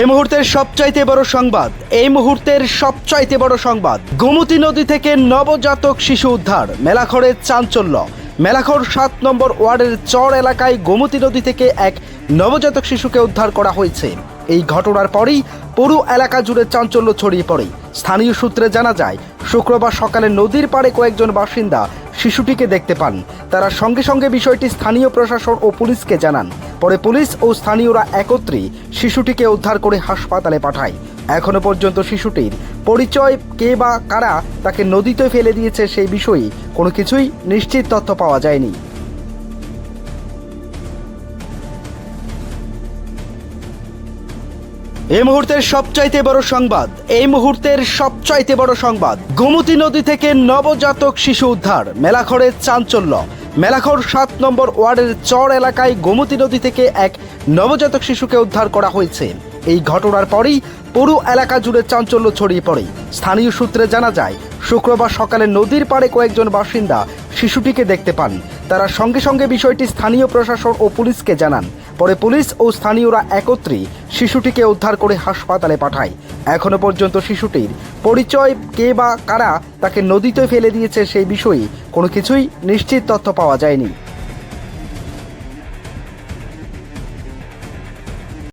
এই মুহূর্তের সবচাইতে বড় সংবাদ, এই মুহূর্তের সবচাইতে বড় সংবাদ, গোমতী নদী থেকে নবজাতক শিশু উদ্ধার, মেলাখড়ে চাঞ্চল্য। মেলাখড় সাত নম্বর ওয়ার্ডের চর এলাকায় গোমতী নদী থেকে এক নবজাতক শিশুকে উদ্ধার করা হয়েছে। এই ঘটনার পরেই পুরো এলাকা জুড়ে চাঞ্চল্য ছড়িয়ে পড়ে। স্থানীয় সূত্রে জানা যায়, শুক্রবার সকালে নদীর পাড়ে কয়েকজন বাসিন্দা শিশুটিকে দেখতে পান। তারা সঙ্গে সঙ্গে বিষয়টি স্থানীয় প্রশাসন ও পুলিশকে জানান। পরে পুলিশ ও স্থানীয়রা একত্রে শিশুটিকে উদ্ধার করে হাসপাতালে পাঠায়। এখনও পর্যন্ত শিশুটির পরিচয় কে বা কারা তাকে নদীতে ফেলে দিয়েছে সেই বিষয়ে কোনো কিছুই নিশ্চিত তথ্য পাওয়া যায়নি। এই মুহূর্তের সবচাইতে বড় সংবাদ এই মুহূর্তের সবচাইতে বড় সংবাদ, গোমতী নদী থেকে নবজাতক শিশু উদ্ধার, মেলাখড়ে চাঞ্চল্য। মেলাখড় সাত নম্বর ওয়ার্ডের চর এলাকায় গোমতী নদী থেকে এক নবজাতক শিশুকে উদ্ধার করা হয়েছে। এই ঘটনার পরেই পুরো এলাকা জুড়ে চাঞ্চল্য ছড়িয়ে পড়ে। স্থানীয় সূত্রে জানা যায়, শুক্রবার সকালে নদীর পাড়ে কয়েকজন বাসিন্দা শিশুটিকে দেখতে পান। তারা সঙ্গে সঙ্গে বিষয়টি স্থানীয় প্রশাসন ও পুলিশকে জানান। পরে পুলিশ ও স্থানীয়রা একত্রে শিশুটিকে উদ্ধার করে হাসপাতালে পাঠায়। এখনও পর্যন্ত শিশুটির পরিচয় কে বা কারা তাকে নদীতে ফেলে দিয়েছে সেই বিষয়ে কোনো কিছুই নিশ্চিত তথ্য পাওয়া যায়নি।